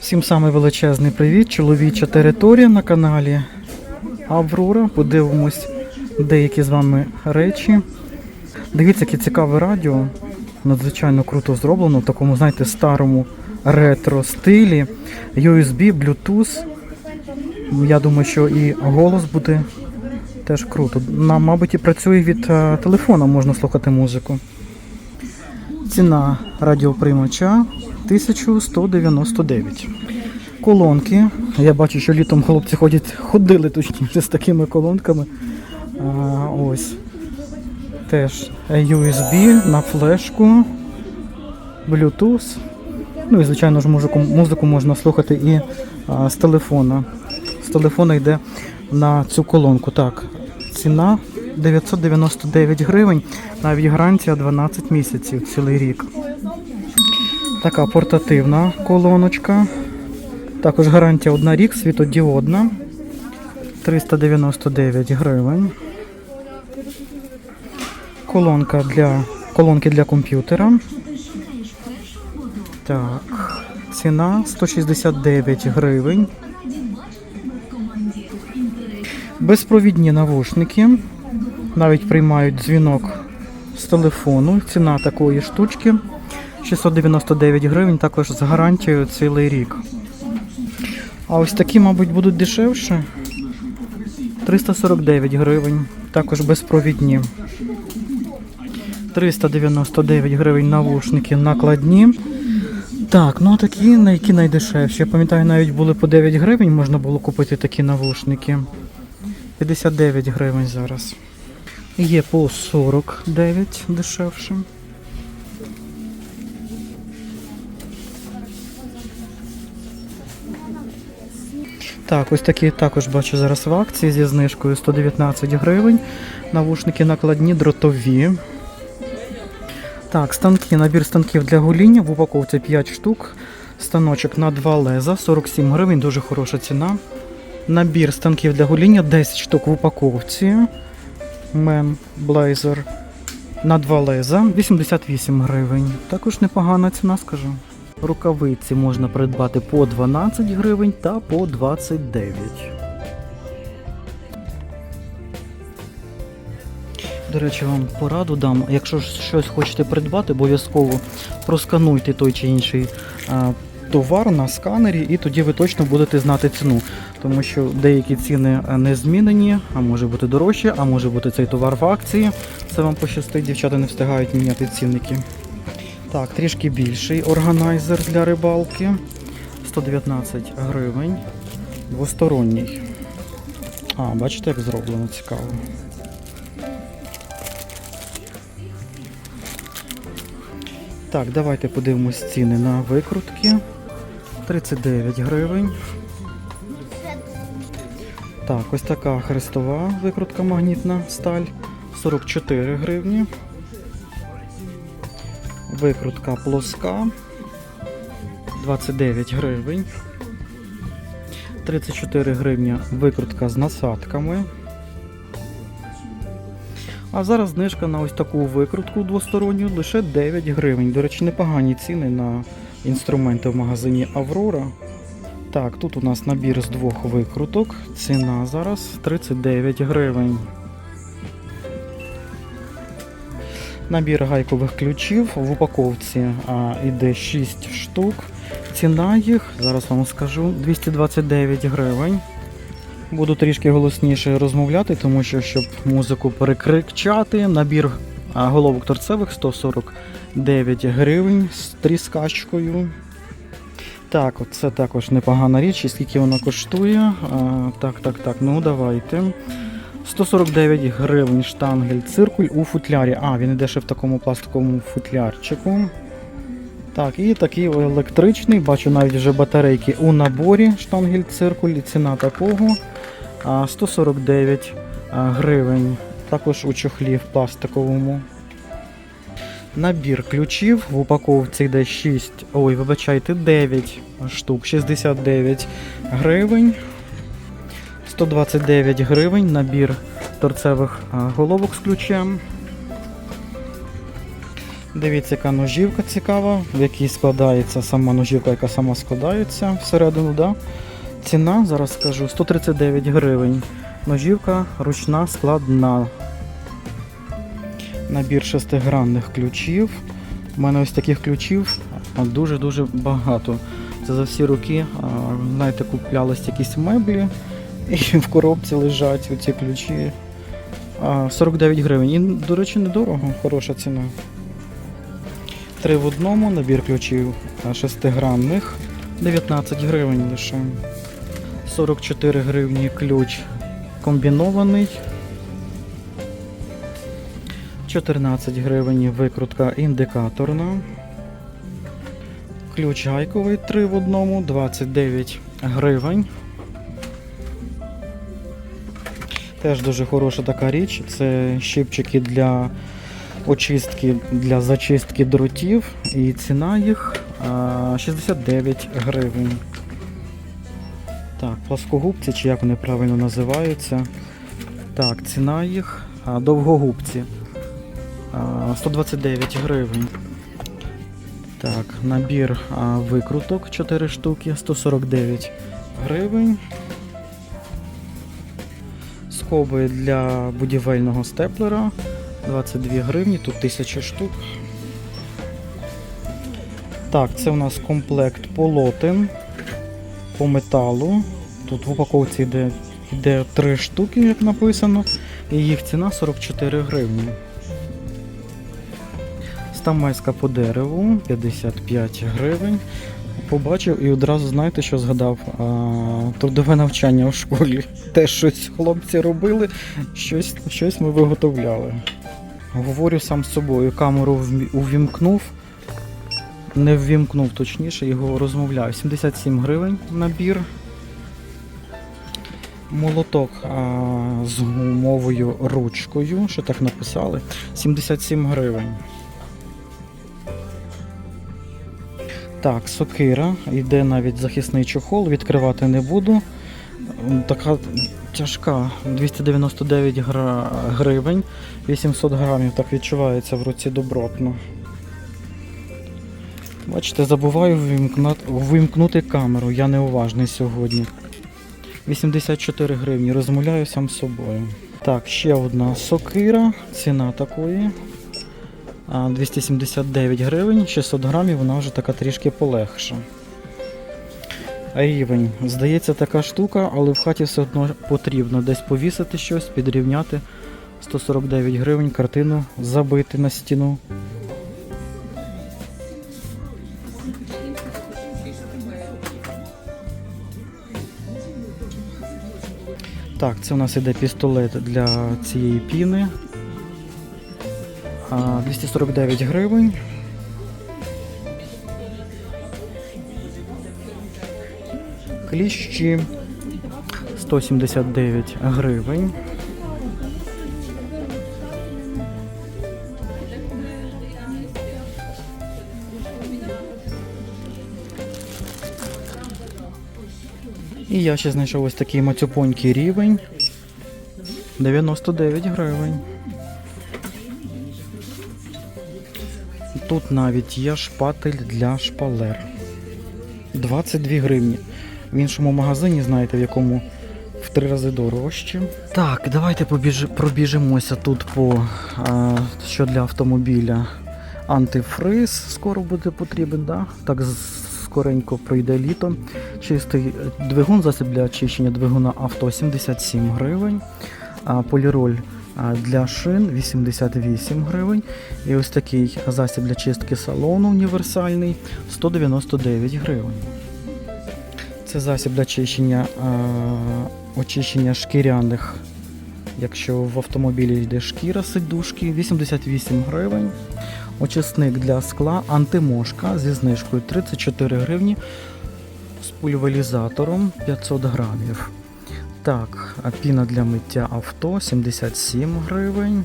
Всім самий величезний привіт, чоловіча територія на каналі Аврора. Подивимось деякі з вами речі. Дивіться, яке цікаве радіо. Надзвичайно круто зроблено в такому, знаєте, старому ретро стилі. USB, Bluetooth. Я думаю, що і голос буде теж круто. На, мабуть, і працює від е, телефона, можна слухати музику. Ціна радіоприймача 1199. Колонки. Я бачу, що літом хлопці ходять, ходили точніше з такими колонками. А, ось. Теж USB на флешку, Bluetooth. Ну і звичайно ж музику, музику можна слухати і а, з телефона. З телефона йде на цю колонку. Так, ціна 999 гривень, навіть гарантія 12 місяців, цілий рік. Така портативна колоночка. Також гарантія 1 рік, світодіодна. 399 гривень. Колонка для, колонки для комп'ютера. Так, ціна 169 гривень. Безпровідні навушники. Навіть приймають дзвінок з телефону. Ціна такої штучки 699 гривень, також з гарантією цілий рік. А ось такі, мабуть, будуть дешевше. 349 гривень, також безпровідні. 399 гривень навушники накладні. Так, ну а такі, які найдешевші. Я пам'ятаю, навіть були по 9 гривень, можна було купити такі навушники. 59 гривень зараз. Є по 49 дешевше. Так, ось такі також бачу зараз в акції зі знижкою 119 гривень. Навушники накладні дротові. Так, станки, набір станків для гоління в упаковці 5 штук. Станочок на 2 леза, 47 гривень, дуже хороша ціна. Набір станків для гоління 10 штук в упаковці. Мен Blazer на 2 леза, 88 гривень. Також непогана ціна, скажу. Рукавиці можна придбати по 12 гривень та по 29. До речі, вам пораду дам. Якщо щось хочете придбати, обов'язково проскануйте той чи інший товар на сканері, і тоді ви точно будете знати ціну. Тому що деякі ціни не змінені, а може бути дорожче, а може бути цей товар в акції. Це вам пощастить, дівчата не встигають міняти цінники. Так, трішки більший органайзер для рибалки. 119 гривень. Двосторонній. А, бачите, як зроблено, цікаво. Так, давайте подивимось ціни на викрутки. 39 гривень. Так, ось така хрестова викрутка магнітна сталь. 44 гривні. Викрутка плоска 29 гривень. 34 гривні викрутка з насадками. А зараз знижка на ось таку викрутку двосторонню лише 9 гривень. До речі, непогані ціни на інструменти в магазині Аврора. Так, тут у нас набір з двох викруток. Ціна зараз 39 гривень. Набір гайкових ключів в упаковці а, іде 6 штук. Ціна їх, зараз вам скажу, 229 гривень. Буду трішки голосніше розмовляти, тому що, щоб музику перекричати, набір головок торцевих 149 гривень з тріскачкою. Так, це також непогана річ, і скільки вона коштує. А, так, так, так, ну давайте. 149 гривень штангель циркуль у футлярі. А, він іде ще в такому пластиковому футлярчику. Так, і такий електричний, бачу навіть вже батарейки у наборі штангель циркуль. Ціна такого 149 гривень. Також у чохлі в пластиковому. Набір ключів в упаковці йде 6, ой, вибачайте, 9 штук, 69 гривень. 129 гривень набір торцевих головок з ключем. Дивіться, яка ножівка цікава, в якій складається сама ножівка, яка сама складається всередину. Да? Ціна, зараз скажу, 139 гривень. Ножівка ручна складна. Набір шестигранних ключів. У мене ось таких ключів дуже-дуже багато. Це за всі роки, знаєте, куплялись якісь меблі, і в коробці лежать оці ключі. 49 гривень. І, до речі, недорого, хороша ціна. Три в одному, набір ключів шестигранних, 19 гривень лише. 44 гривні ключ комбінований. 14 гривень викрутка індикаторна. Ключ гайковий 3 в одному, 29 гривень. Теж дуже хороша така річ. Це щипчики для очистки, для зачистки дротів. І ціна їх 69 гривень. Так, плоскогубці, чи як вони правильно називаються. Так, ціна їх довгогубці. 129 гривень. Так, набір викруток 4 штуки, 149 гривень. Скоби для будівельного степлера 22 гривні, тут 1000 штук. Так, це у нас комплект полотен по металу. Тут в упаковці йде, йде 3 штуки, як написано, і їх ціна 44 гривні. Стамеска по дереву 55 гривень. Побачив і одразу знаєте, що згадав? А, трудове навчання у школі. Теж щось хлопці робили, щось, щось ми виготовляли. Говорю сам з собою, камеру увімкнув, не ввімкнув точніше, його розмовляю. 77 гривень набір. Молоток а, з гумовою ручкою, що так написали, 77 гривень. Так, сокира, йде навіть захисний чохол, відкривати не буду. Така тяжка, 299 гра... гривень, 800 грамів, так відчувається в руці добротно. Бачите, забуваю вимкнути камеру, я неуважний сьогодні. 84 гривні, розмовляю сам з собою. Так, ще одна сокира, ціна такої. А, 279 гривень, 600 грамів, вона вже така трішки полегша. Рівень. Здається, така штука, але в хаті все одно потрібно десь повісити щось, підрівняти. 149 гривень, картину забити на стіну. Так, це у нас іде пістолет для цієї піни. А, 249 гривень. Кліщі 179 гривень. І я ще знайшов ось такий мацюпонький рівень. 99 гривень. Тут навіть є шпатель для шпалер. 22 гривні. В іншому магазині, знаєте, в якому в три рази дорожче. Так, давайте побіж... пробіжимося тут по а, що для автомобіля. Антифриз скоро буде потрібен, да? так скоренько пройде літо. Чистий двигун, засіб для очищення двигуна авто 77 гривень. А, поліроль для шин 88 гривень. І ось такий засіб для чистки салону універсальний 199 гривень. Це засіб для очищення, очищення шкіряних. Якщо в автомобілі йде шкіра сидушки, 88 гривень. Очисник для скла антимошка зі знижкою 34 гривні з пульверизатором 500 грамів. Так, піна для миття авто 77 гривень.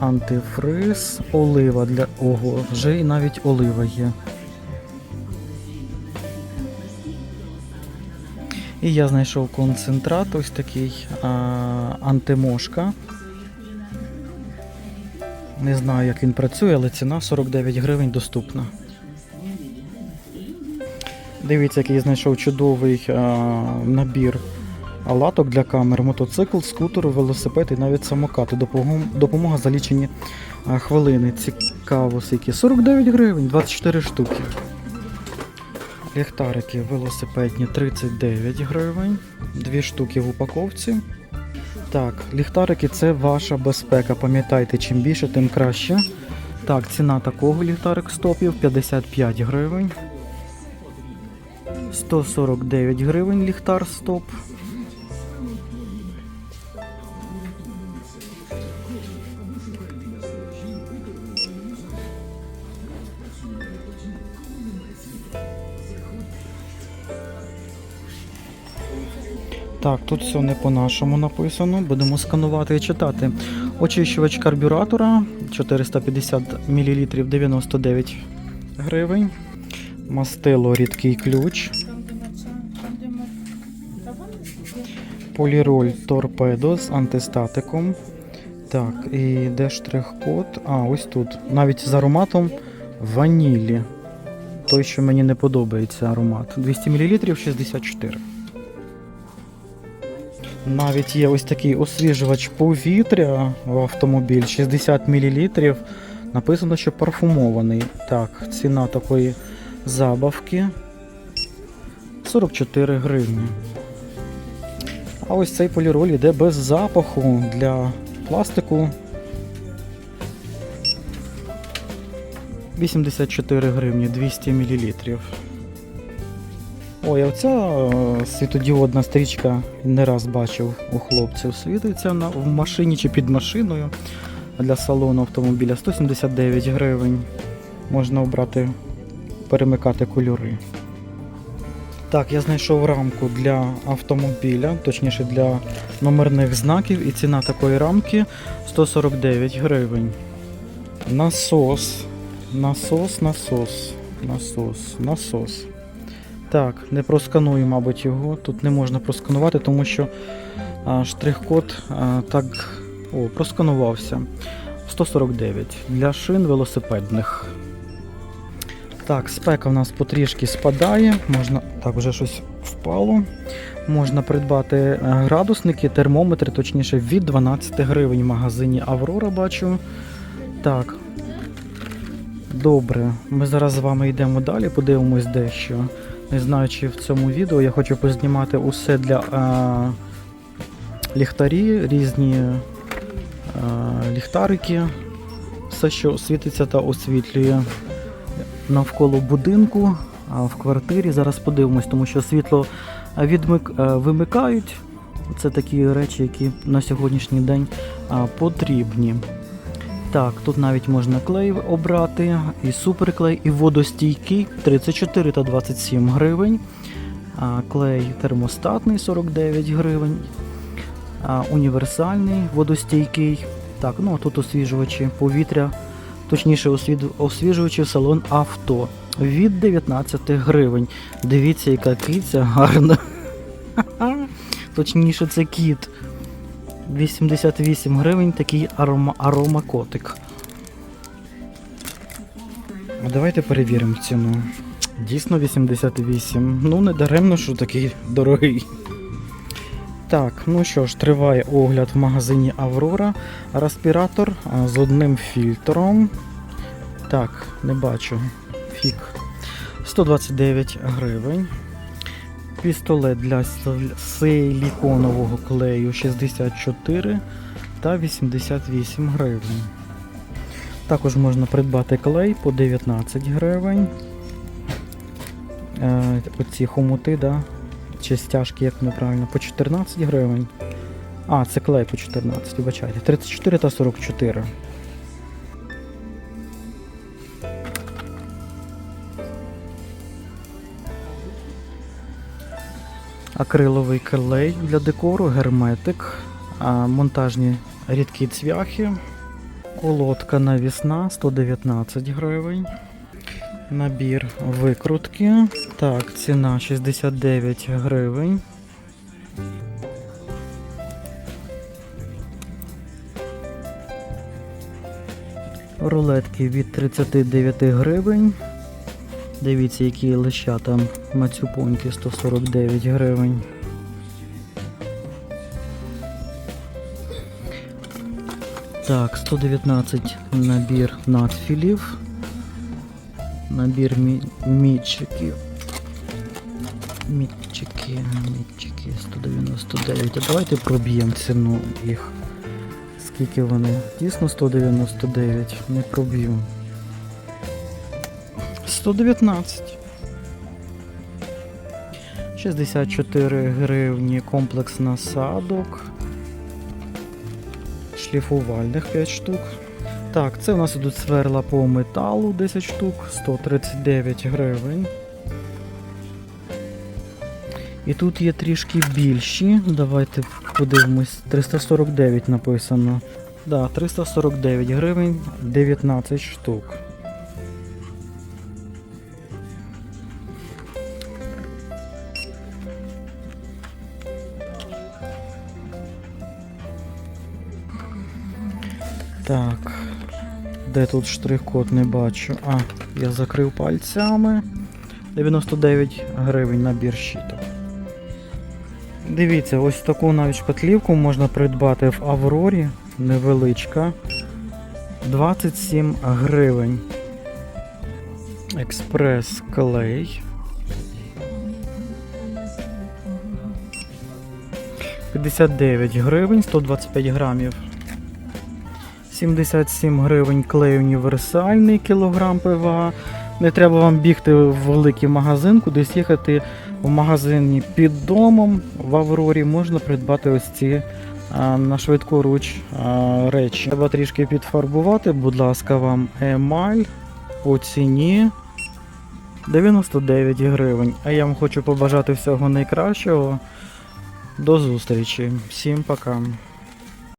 Антифриз, олива для. Ого, вже і навіть олива є. І я знайшов концентрат, ось такий а, антимошка. Не знаю, як він працює, але ціна 49 гривень доступна. Дивіться, який я знайшов чудовий а, набір латок для камер, мотоцикл, скутер, велосипед і навіть самокат. Допомога, допомога за лічені хвилини. Цікаво, скільки. 49 гривень, 24 штуки. Ліхтарики велосипедні 39 гривень, дві штуки в упаковці. Так, ліхтарики це ваша безпека. Пам'ятайте, чим більше, тим краще. Так, ціна такого ліхтарик стопів 55 гривень. 149 гривень ліхтар стоп. Так, тут все не по-нашому написано. Будемо сканувати і читати. Очищувач карбюратора 450 мл 99 гривень. Мастило рідкий ключ. Поліроль торпедо з антистатиком. Так, і де штрих-код? А, ось тут. Навіть з ароматом ванілі. Той, що мені не подобається аромат. 200 мл 64. Навіть є ось такий освіжувач повітря в автомобіль 60 мл. Написано, що парфумований. Так, ціна такої забавки 44 гривні. А ось цей поліроль йде без запаху для пластику. 84 гривні 200 мл. Ой, а оця е, світодіодна стрічка не раз бачив у хлопців. Світиться на, в машині чи під машиною для салону автомобіля 179 гривень. Можна обрати, перемикати кольори. Так, я знайшов рамку для автомобіля, точніше для номерних знаків, і ціна такої рамки 149 гривень. Насос. Насос, насос, насос, насос. Так, не просканую, мабуть, його. Тут не можна просканувати, тому що штрих-код так. О, просканувався. 149 для шин велосипедних. Так, спека в нас потрішки спадає. Можна. Так, вже щось впало. Можна придбати е, градусники, термометри, точніше, від 12 гривень в магазині Аврора бачу. Так. Добре, ми зараз з вами йдемо далі, подивимось дещо. Не знаю, чи в цьому відео я хочу познімати усе для а, ліхтарі, різні а, ліхтарики, все, що світиться та освітлює навколо будинку, а в квартирі. Зараз подивимось, тому що світло відмик, а, вимикають. Це такі речі, які на сьогоднішній день а, потрібні. Так, тут навіть можна клей обрати, і суперклей, і водостійкий 34 та 27 гривень. А, клей термостатний 49 гривень. А, універсальний водостійкий. Так, ну а тут освіжувачі повітря, точніше освіжувачі в салон авто від 19 гривень. Дивіться, яка киця гарна. Точніше, це кіт. 88 гривень такий арома, аромакотик. Давайте перевіримо ціну. Дійсно 88. Ну, не даремно, що такий дорогий. Так, ну що ж, триває огляд в магазині Аврора. Респіратор з одним фільтром. Так, не бачу. Фік. 129 гривень. Пістолет для силіконового клею 64 та 88 гривень. Також можна придбати клей по 19 гривень. Е, оці хомути, да? чи стяжки, як неправильно, по 14 гривень. А, це клей по 14, вибачайте. 34 та 44. Акриловий клей для декору, герметик, монтажні рідкі цвяхи, колодка навісна 119 гривень. Набір викрутки. Так, ціна 69 гривень. Рулетки від 39 гривень. Дивіться, які лещата мацюпоньки 149 гривень. Так, 119 набір надфілів. Набір мі- мітчиків. Мітчики, мітчики 199. А давайте проб'ємо ціну їх. Скільки вони? Дійсно 199. Не проб'ю. 119. 64 гривні комплекс насадок. Шліфувальних 5 штук. Так, це у нас ідуть сверла по металу 10 штук, 139 гривень. І тут є трішки більші. Давайте подивимось. 349 написано. Да, 349 гривень, 19 штук. Так. Де тут штрих-код не бачу? А, я закрив пальцями. 99 гривень набір щиток. Дивіться, ось таку навіть шпатлівку можна придбати в Аврорі. Невеличка. 27 гривень. Експрес клей. 59 гривень, 125 грамів. 77 гривень клей універсальний кілограм ПВА. Не треба вам бігти в великий магазин, кудись їхати в магазині під домом в Аврорі можна придбати ось ці а, на швидку руч а, речі. Треба трішки підфарбувати, будь ласка, вам емаль по ціні 99 гривень. А я вам хочу побажати всього найкращого. До зустрічі. Всім пока.